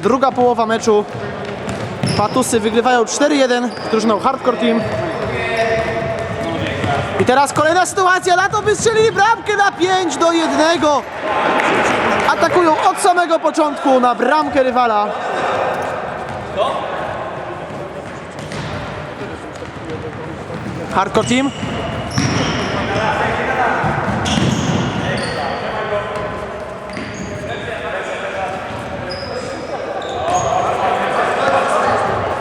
Druga połowa meczu. Patusy wygrywają 4-1 z drużyną Hardcore Team. I teraz kolejna sytuacja, na to by strzelili bramkę na 5 do 1. Atakują od samego początku na bramkę rywala. Hardcore Team.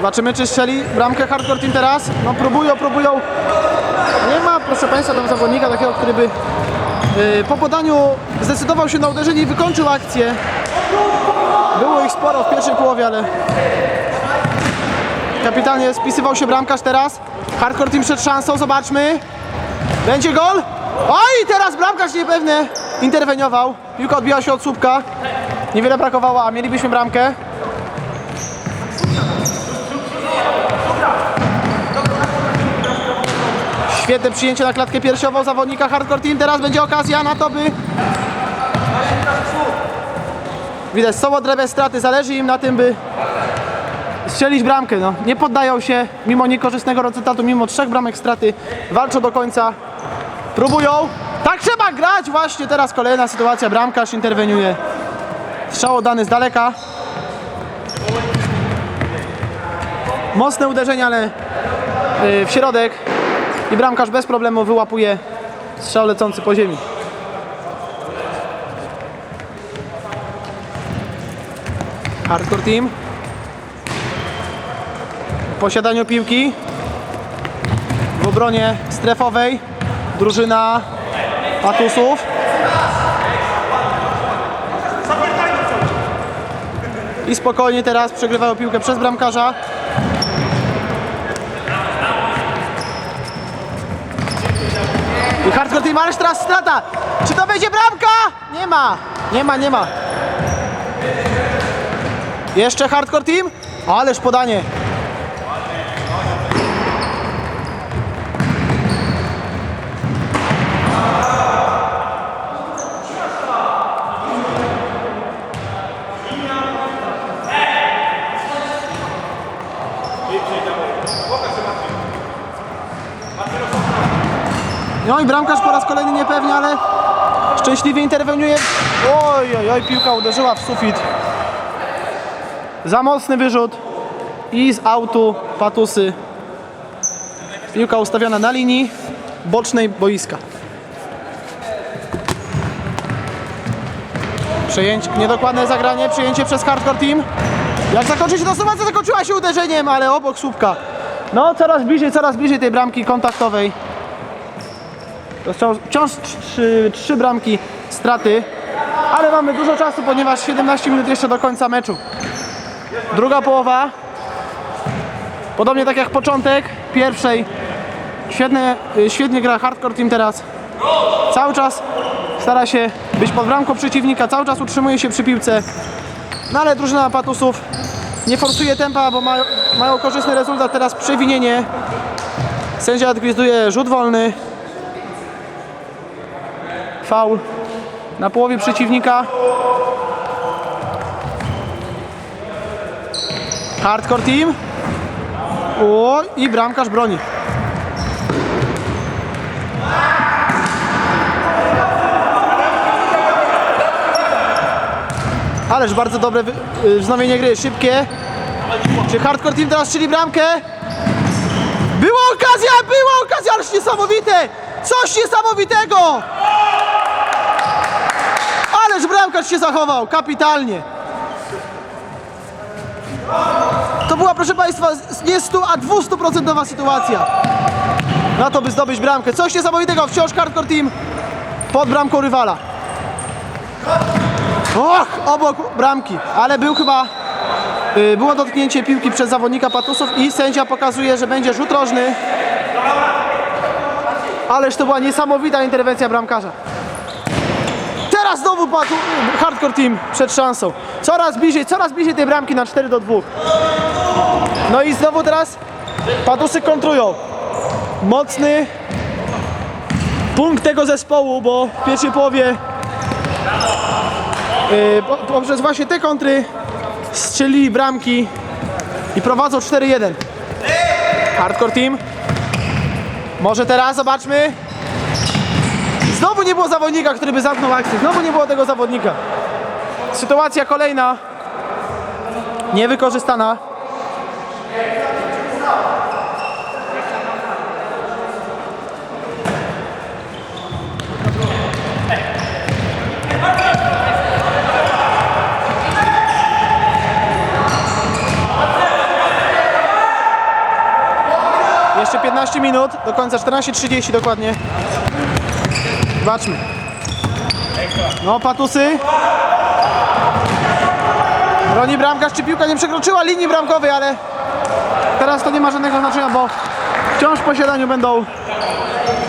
Zobaczymy, czy strzeli bramkę Hardcore Team teraz. No próbują, próbują. Nie ma, proszę Państwa, tam zawodnika takiego, który by yy, po podaniu zdecydował się na uderzenie i wykończył akcję. Było ich sporo w pierwszej połowie, ale kapitalnie spisywał się bramkarz teraz. Hardcore Team przed szansą, zobaczmy. Będzie gol? Oj, teraz bramkarz niepewnie interweniował. Piłka odbiła się od słupka. Niewiele brakowało, a mielibyśmy bramkę. Świetne przyjęcie na klatkę piersiową zawodnika Hardcore Team. Teraz będzie okazja na to, by... Widać, są odrębne straty. Zależy im na tym, by strzelić bramkę. No. Nie poddają się mimo niekorzystnego rezultatu, mimo trzech bramek straty. Walczą do końca. Próbują. Tak trzeba grać! Właśnie teraz kolejna sytuacja. Bramkarz interweniuje. Strzał oddany z daleka. Mocne uderzenie, ale yy, w środek. I bramkarz bez problemu wyłapuje strzał lecący po ziemi. Hardcore team. W posiadaniu piłki. W obronie strefowej. Drużyna Patusów. I spokojnie teraz przegrywają piłkę przez bramkarza. I ależ teraz strata! Czy to będzie bramka? Nie ma! Nie ma, nie ma. Jeszcze Hardcore Team? Ależ podanie. No i bramkarz po raz kolejny niepewnie, ale szczęśliwie interweniuje. Oj, oj, oj, piłka uderzyła w sufit. Za mocny wyrzut i z autu patusy. Piłka ustawiona na linii bocznej boiska. Przejęcie, niedokładne zagranie, przyjęcie przez Hardcore Team. Jak zakończy się ta sytuacja, zakończyła się uderzeniem, ale obok słupka. No, coraz bliżej, coraz bliżej tej bramki kontaktowej. To wciąż, wciąż trzy, trzy bramki straty, ale mamy dużo czasu, ponieważ 17 minut jeszcze do końca meczu. Druga połowa. Podobnie tak jak początek pierwszej. Świetnie, y, świetnie gra Hardcore Team teraz. Cały czas stara się być pod bramką przeciwnika, cały czas utrzymuje się przy piłce. No ale drużyna Patusów nie forsuje tempa, bo mają, mają korzystny rezultat. Teraz przewinienie. Sędzia odgwizduje rzut wolny. Faul na połowie przeciwnika. Hardcore team. O, i bramkarz broni. Ależ bardzo dobre y, wznowienie gry, szybkie. Czy Hardcore Team teraz strzeli bramkę? Była okazja, była okazja, ależ niesamowite! Coś niesamowitego! Bramkarz się zachował, kapitalnie. To była, proszę Państwa, nie 100, a 200% sytuacja. Na to, by zdobyć bramkę. Coś niesamowitego, wciąż Hardcore Team pod bramką rywala. Och, obok bramki, ale był chyba... y, Było dotknięcie piłki przez zawodnika Patusów i sędzia pokazuje, że będzie rzut rożny. Ależ to była niesamowita interwencja bramkarza. Znowu Patu, Hardcore Team przed szansą. Coraz bliżej, coraz bliżej tej bramki na 4 do 2. No i znowu teraz Patusy kontrują. Mocny punkt tego zespołu, bo w pierwszej połowie yy, po- poprzez właśnie te kontry strzelili bramki i prowadzą 4-1. Hardcore team. Może teraz zobaczmy. Znowu nie było zawodnika, który by zamknął akcję. Znowu nie było tego zawodnika. Sytuacja kolejna. Niewykorzystana. Jeszcze 15 minut, do końca 14.30 dokładnie. Zobaczmy. No, patusy. Broni bramkarz, czy piłka nie przekroczyła linii bramkowej, ale teraz to nie ma żadnego znaczenia, bo wciąż w posiadaniu będą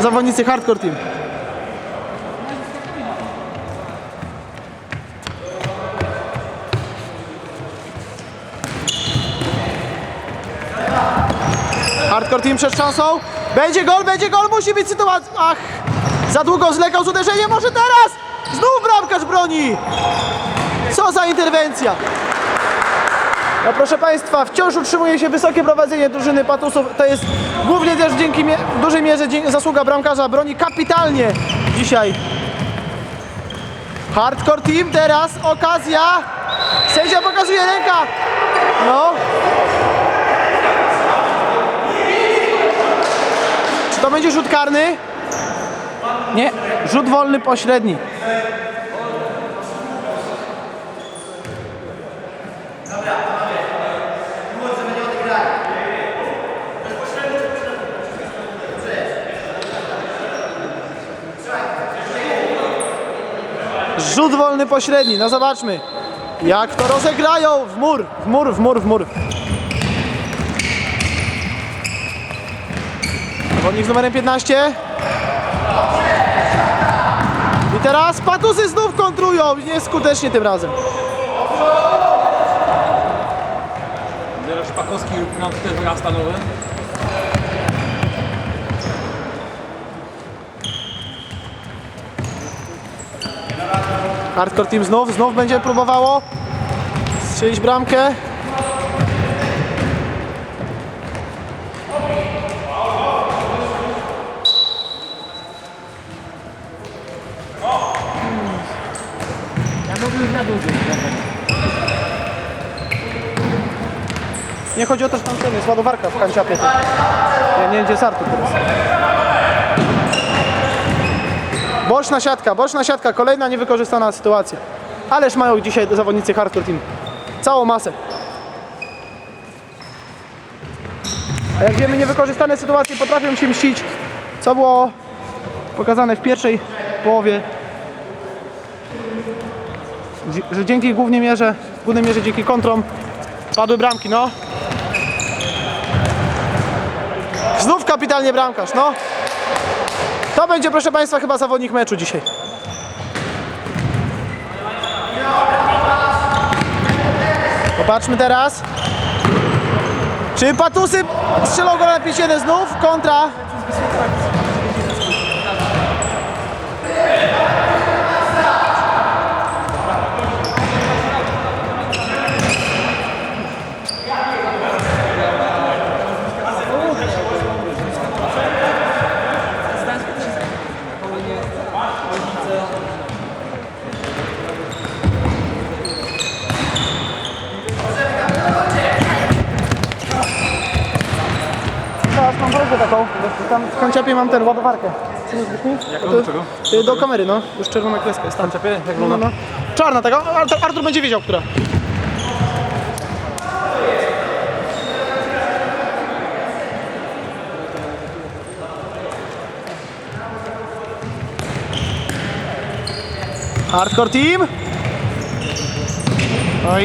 zawodnicy hardcore team. Hardcore team przed szansą. Będzie gol, będzie gol, musi być sytuacja. Ach, za długo zlekał z uderzeniem, może teraz! Znów bramkarz broni! Co za interwencja! No proszę Państwa, wciąż utrzymuje się wysokie prowadzenie drużyny Patusów. To jest głównie też dzięki mie- w dużej mierze zasługa bramkarza. Broni kapitalnie dzisiaj. Hardcore team teraz, okazja. Sędzia pokazuje ręka. No. Czy to będzie rzut karny? Nie, rzut wolny pośredni. Rzut wolny pośredni, no zobaczmy. Jak to rozegrają w mur, w mur, w mur, w mur. Zawodnik z numerem 15. Teraz patusy znów kontrują, nieskutecznie tym razem. Teraz Szpakowski nam tutaj wyrasta nowy. Hardcore Team znów, znów będzie próbowało strzelić bramkę. Nie chodzi o to, że tam ten jest ładowarka w kanciapie. Ja nie wiem, gdzie jest teraz. Boczna siatka, boczna siatka, kolejna niewykorzystana sytuacja. Ależ mają dzisiaj zawodnicy hardcore team. Całą masę. A jak wiemy, niewykorzystane sytuacje potrafią się mścić, co było pokazane w pierwszej połowie. Że dzięki głównej mierze, w głównej mierze dzięki kontrom padły bramki, no. Znów kapitalnie bramkarz, no. To będzie, proszę Państwa, chyba zawodnik meczu dzisiaj. Popatrzmy teraz. Czy Patusy strzelą go na 5-1 znów? Kontra. Teraz mam prośbę taką. Tam w kanciapie mam ten ładowarkę. Jaką? To- Do czego? y, Do kamery, no. Już czerwona kreska jest tam. Kanciapie? Jak No, no. Czarna taka. Artur, Artur będzie wiedział, która. Hardcore team. No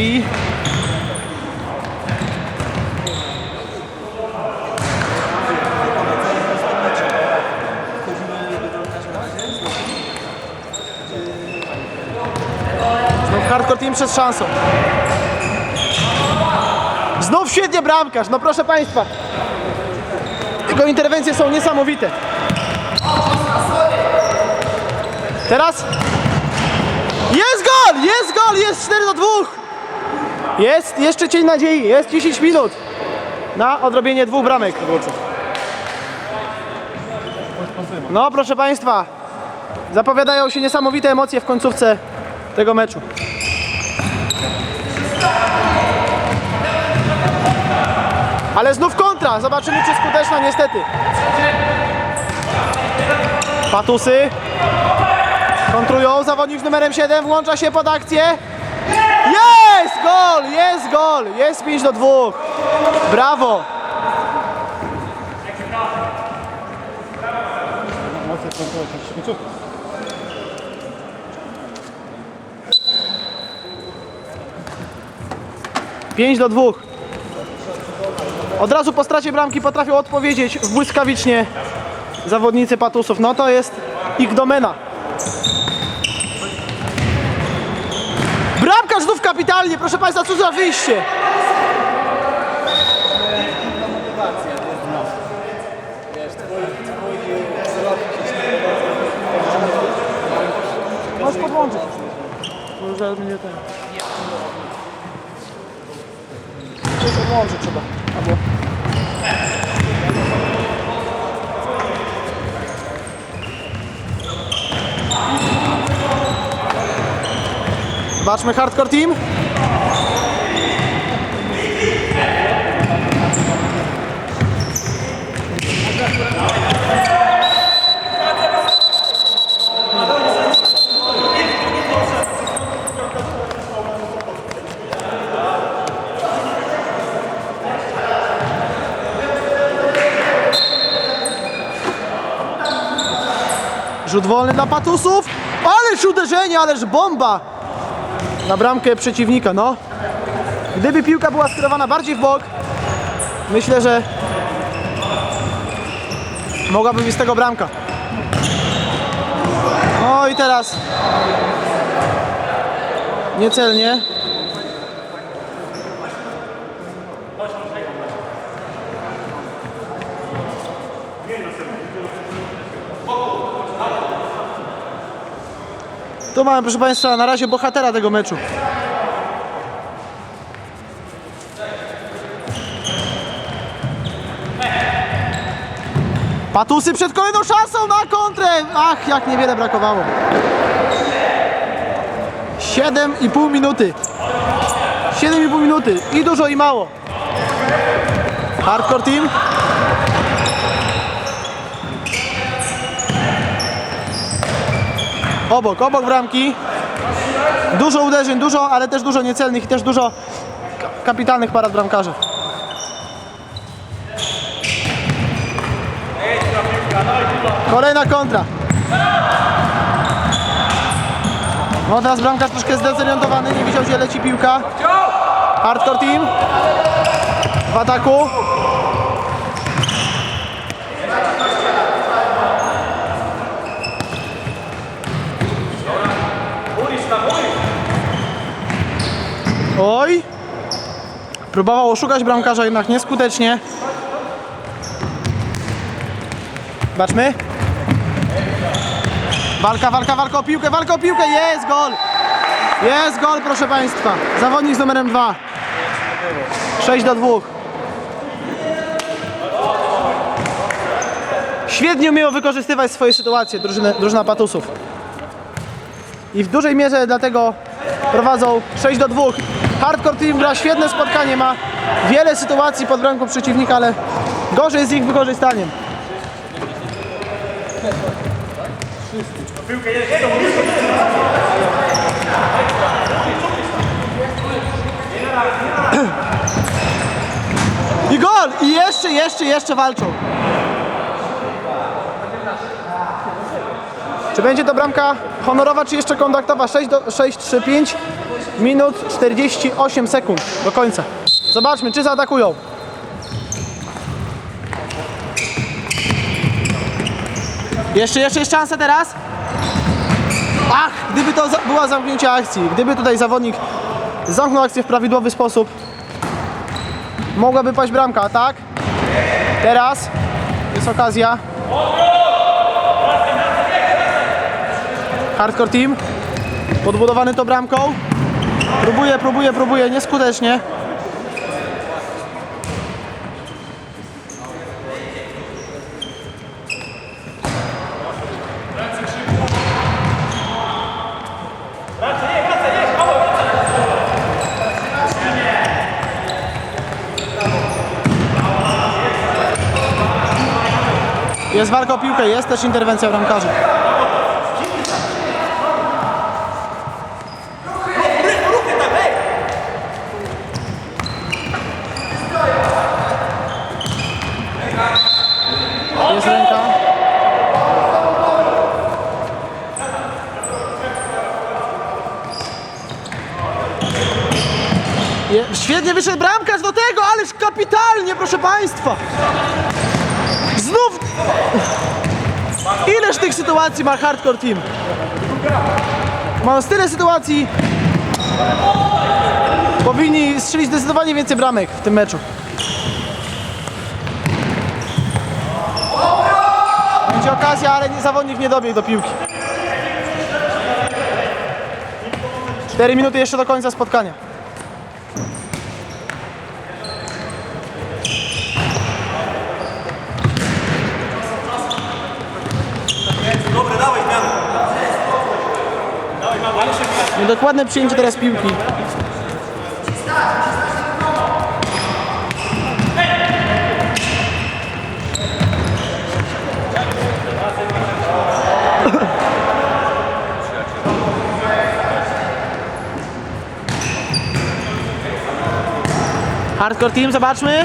hardcore team przez szansą. Znów świetnie bramkarz, no proszę Państwa. Jego interwencje są niesamowite. Teraz jest gol, jest gol, jest 4 do 2. Jest jeszcze cień nadziei, jest 10 minut na odrobienie dwóch bramek. No proszę Państwa, zapowiadają się niesamowite emocje w końcówce tego meczu. Ale znów kontra, zobaczymy czy skuteczna niestety. Patusy kontrują, zawodnik z numerem 7 włącza się pod akcję. Jest gol, jest gol, jest 5 do 2. Brawo. Pięć do dwóch. Od razu po stracie bramki potrafią odpowiedzieć błyskawicznie zawodnicy Patusów. No to jest ich domena. Bramkarz znów kapitalnie, proszę Państwa, co za wyjście. Możesz podłączyć. Może mnie ten... Podłączyć trzeba. Albo... Zobaczmy hardcore team. Rzut wolny dla Patusów. Ależ uderzenie, ależ bomba na bramkę przeciwnika, no. Gdyby piłka była skierowana bardziej w bok, myślę, że mogłaby być z tego bramka. No i teraz niecelnie. Tu mamy, proszę Państwa, na razie bohatera tego meczu. Patusy przed kolejną szansą na kontrę! Ach, jak niewiele brakowało. 7,5 minuty. 7,5 minuty. I dużo, i mało. Hardcore team. Obok, obok bramki. Dużo uderzeń, dużo, ale też dużo niecelnych i też dużo ka- kapitalnych parad bramkarzy. Kolejna kontra. No teraz bramkarz troszkę zdezorientowany, nie widział gdzie leci piłka. Hardcore team. W ataku. Oj! Próbował oszukać bramkarza, jednak nieskutecznie. Zobaczmy. Walka, walka, walka o piłkę, walka o piłkę, jest gol! Jest gol, proszę Państwa. Zawodnik z numerem 2. 6 do 2. Świetnie umieją wykorzystywać swoje sytuacje drużyny, drużyna Patusów. I w dużej mierze dlatego prowadzą 6 do 2. Hardcore Team gra świetne spotkanie, ma wiele sytuacji pod bramką przeciwnika, ale gorzej z ich wykorzystaniem. I gol! I jeszcze, jeszcze, jeszcze walczą. Czy będzie to bramka honorowa, czy jeszcze kontaktowa? 6, do, 6 3, 5 minut 48 sekund do końca. Zobaczmy, czy zaatakują. Jeszcze, jeszcze jest szansa teraz. Ach, gdyby to za- była zamknięcie akcji, gdyby tutaj zawodnik zamknął akcję w prawidłowy sposób, mogłaby paść bramka, tak? Teraz jest okazja. Hardcore team. Podbudowany to bramką. Próbuje, próbuje, próbuje, nieskutecznie. Jest walka o piłkę, jest też interwencja bramkarza. Jest ręka. Je, świetnie wyszedł bramkarz do tego, ależ kapitalnie, proszę Państwa. Znów... Ileż tych sytuacji ma Hardcore Team? Mają tyle sytuacji. Powinni strzelić zdecydowanie więcej bramek w tym meczu. Będzie okazja, ale zawodnik nie dobiegł do piłki. 4 minuty jeszcze do końca spotkania. Niedokładne przyjęcie teraz piłki. Hardcore team, zobaczmy.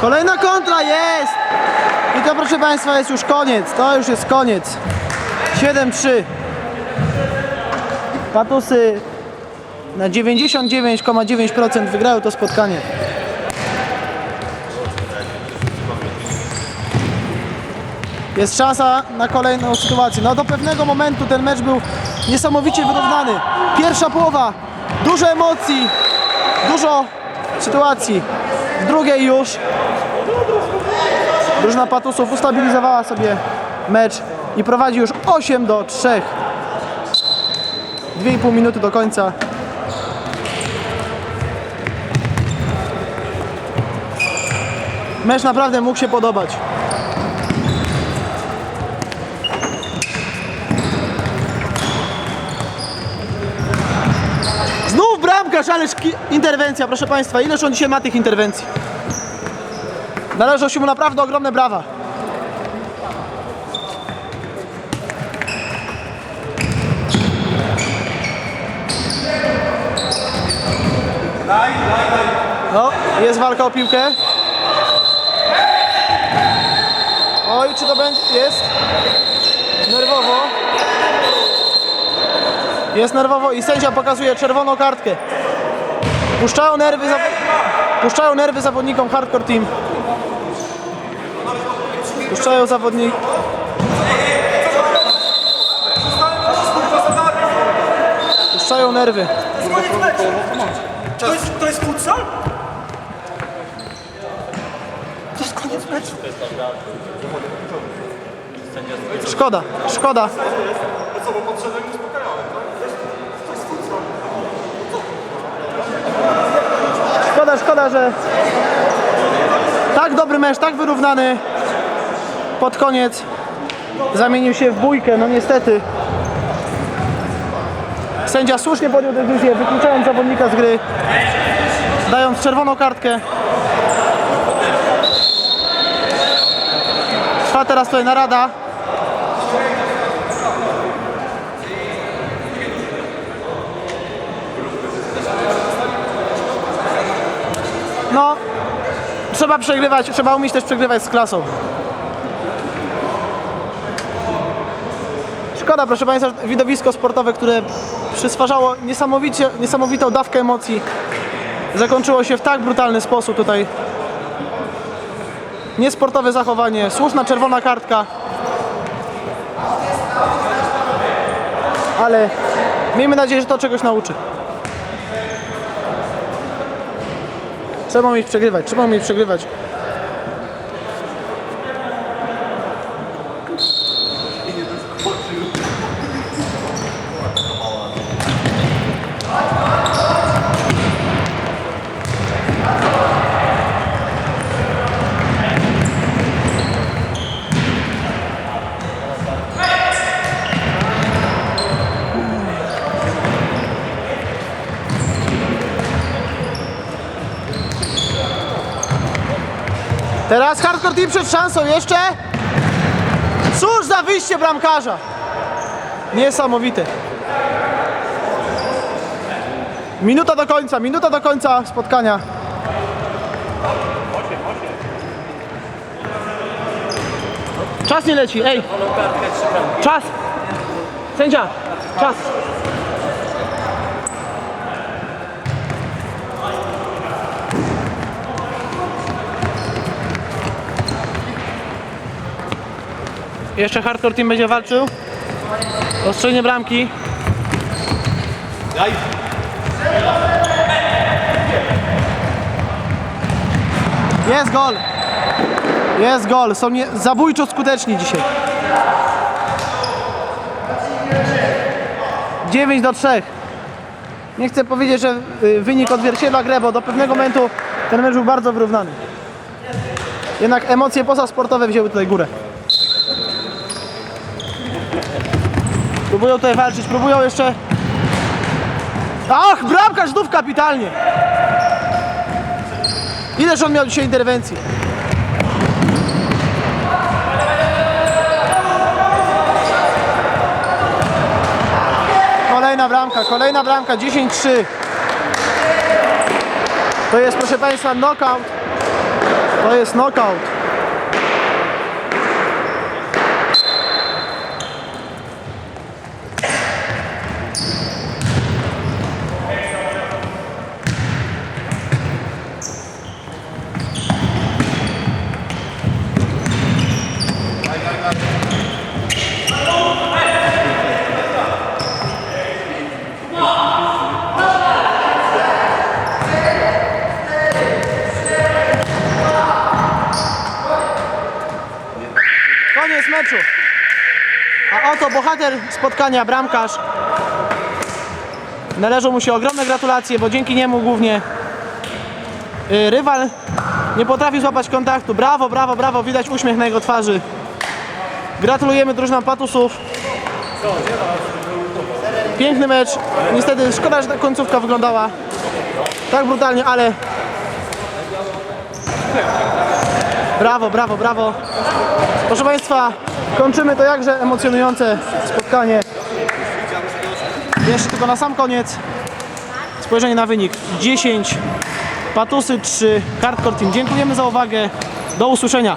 Kolejna kontra jest! I to proszę Państwa jest już koniec. To już jest koniec. 7-3. Patusy na 99,9% wygrały to spotkanie. Jest szansa na kolejną sytuację. No do pewnego momentu ten mecz był niesamowicie wyrównany. Pierwsza połowa, dużo emocji, dużo sytuacji. W drugiej już drużyna Patusów ustabilizowała sobie mecz i prowadzi już 8 do 3. 2,5 minuty do końca. Mecz naprawdę mógł się podobać. Znów bramkarz, ależ interwencja, proszę Państwa. Ileż on dzisiaj ma tych interwencji? Należą się mu naprawdę ogromne brawa. No, jest walka o piłkę. Oj, czy to będzie? Jest. Nerwowo. Jest nerwowo i sędzia pokazuje czerwoną kartkę. Puszczają nerwy, za... Puszczają nerwy zawodnikom Hardcore Team. Puszczają zawodnik. Puszczają nerwy. To jest, to jest futsal? To jest koniec meczu. Szkoda, szkoda. Szkoda, szkoda, że tak dobry mecz, tak wyrównany pod koniec zamienił się w bójkę, no niestety. Sędzia słusznie podjął decyzję, wykluczając zawodnika z gry, dając czerwoną kartkę. Trwa teraz tutaj narada. No, trzeba przegrywać, trzeba umieć też przegrywać z klasą. Szkoda, proszę Państwa, widowisko sportowe, które przysparzało niesamowicie, niesamowitą dawkę emocji, zakończyło się w tak brutalny sposób tutaj. Niesportowe zachowanie, słuszna czerwona kartka. ale miejmy nadzieję, że to czegoś nauczy. Trzeba umieć przegrywać, trzeba umieć przegrywać. Teraz hardcore team przed szansą jeszcze. Cóż za wyjście bramkarza. Niesamowite. Minuta do końca, minuta do końca spotkania. Czas nie leci, ej. Czas. Sędzia, czas. Jeszcze hardcore team będzie walczył. Ostrzegnie bramki. Jest gol. Jest gol. Są nie, zabójczo skuteczni dzisiaj. 9 do 3. Nie chcę powiedzieć, że y, wynik odzwierciedla grę, bo do pewnego momentu ten mecz był bardzo wyrównany. Jednak emocje pozasportowe wzięły tutaj górę. Próbują tutaj walczyć, próbują jeszcze... Ach, bramkarz znów kapitalnie! Ileż on miał dzisiaj interwencji? Kolejna bramka, kolejna bramka, 10-3. To jest, proszę Państwa, knockout. To jest knockout. Koniec meczu. A oto bohater spotkania, bramkarz. Należą mu się ogromne gratulacje, bo dzięki niemu głównie y, rywal nie potrafił złapać kontaktu. Brawo, brawo, brawo, widać uśmiech na jego twarzy. Gratulujemy drużynom Patusów. Piękny mecz. Niestety szkoda, że ta końcówka wyglądała tak brutalnie, ale brawo, brawo, brawo. Proszę Państwa, kończymy to jakże emocjonujące spotkanie. Jeszcze tylko na sam koniec spojrzenie na wynik. 10, Patusy 3, Hardcore Team. Dziękujemy za uwagę. Do usłyszenia.